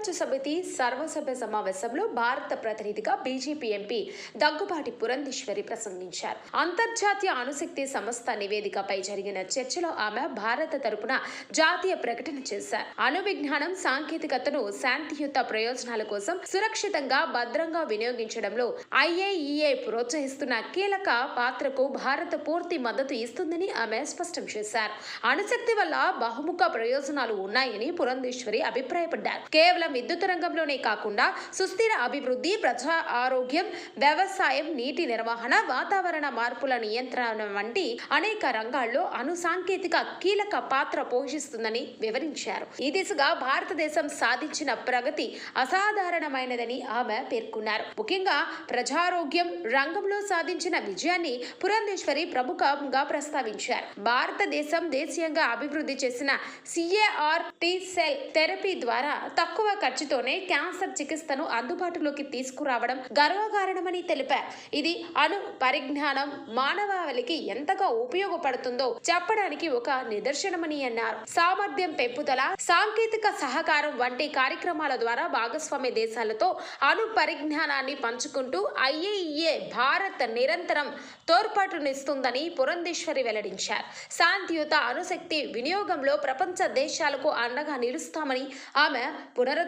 ఐక్యరాజ్య సమితి సర్వసభ్య సమావేశంలో భారత ప్రతినిధిగా బీజేపీ ఎంపీ దగ్గుబాటి పురంధేశ్వరి ప్రసంగించారు. అంతర్జాతీయ అణుశక్తి సంస్థ నివేదికపై జరిగిన చర్చలో ఆమె భారత తరపున జాతీయ ప్రకటన చేశారు. అణు విజ్ఞానం సాంకేతికతను శాంతియుత ప్రయోజనాల కోసం సురక్షితంగా భద్రంగా వినియోగించడంలో ఐఏఈఏ ప్రోత్సహిస్తున్న కీలక పాత్రకు భారత పూర్తి మద్దతు ఇస్తుందని ఆమె స్పష్టం చేశారు. అణుశక్తి వల్ల బహుముఖ ప్రయోజనాలు ఉన్నాయని పురంధేశ్వరి అభిప్రాయపడ్డారు. కేవలం విద్యుత్ రంగంలోనే కాకుండా సుస్థిర అభివృద్ధి ప్రజా ఆరోగ్యం వ్యవసాయం నీటి నిర్వహణ వాతావరణ మార్పుల నియంత్రణ వంటి అనేక రంగాల్లో అణు సాంకేతిక కీలక పాత్ర పోషిస్తుందని వివరించారు. ఈ దిశగా భారతదేశం సాధించిన ప్రగతి అసాధారణమైనదని ఆమె పేర్కొన్నారు. ముఖ్యంగా ప్రజారోగ్యం రంగంలో సాధించిన విజయాన్ని పురంధేశ్వరి ప్రముఖంగా ప్రస్తావించారు. భారతదేశం దేశీయంగా అభివృద్ధి చేసిన సిఏఆర్ టీ సెల్ థెరపీ ద్వారా తక్కువ ఖర్చుతోనే క్యాన్సర్ చికిత్సను అందుబాటులోకి తీసుకురావడం గర్వకారణమని తెలిపారు. ఇది అణు పరిజ్ఞానం మానవాళికి ఎంతగా ఉపయోగపడుతుందో చెప్పడానికి ఒక నిదర్శనమని అన్నారు. సామర్థ్యం పెంపుదల సాంకేతిక సహకారం వంటి కార్యక్రమాల ద్వారా భాగస్వామ్య దేశాలతో అణు పరిజ్ఞానాన్ని పంచుకుంటూ ఐఏఈఏ భారత్ నిరంతరం తోడ్పాటునిస్తుందని పురంధేశ్వరి వెల్లడించారు. శాంతియుత అణుశక్తి వినియోగంలో ప్రపంచ దేశాలకు అండగా నిలుస్తామని ఆమె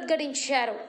పునరుద్ఘాటించారు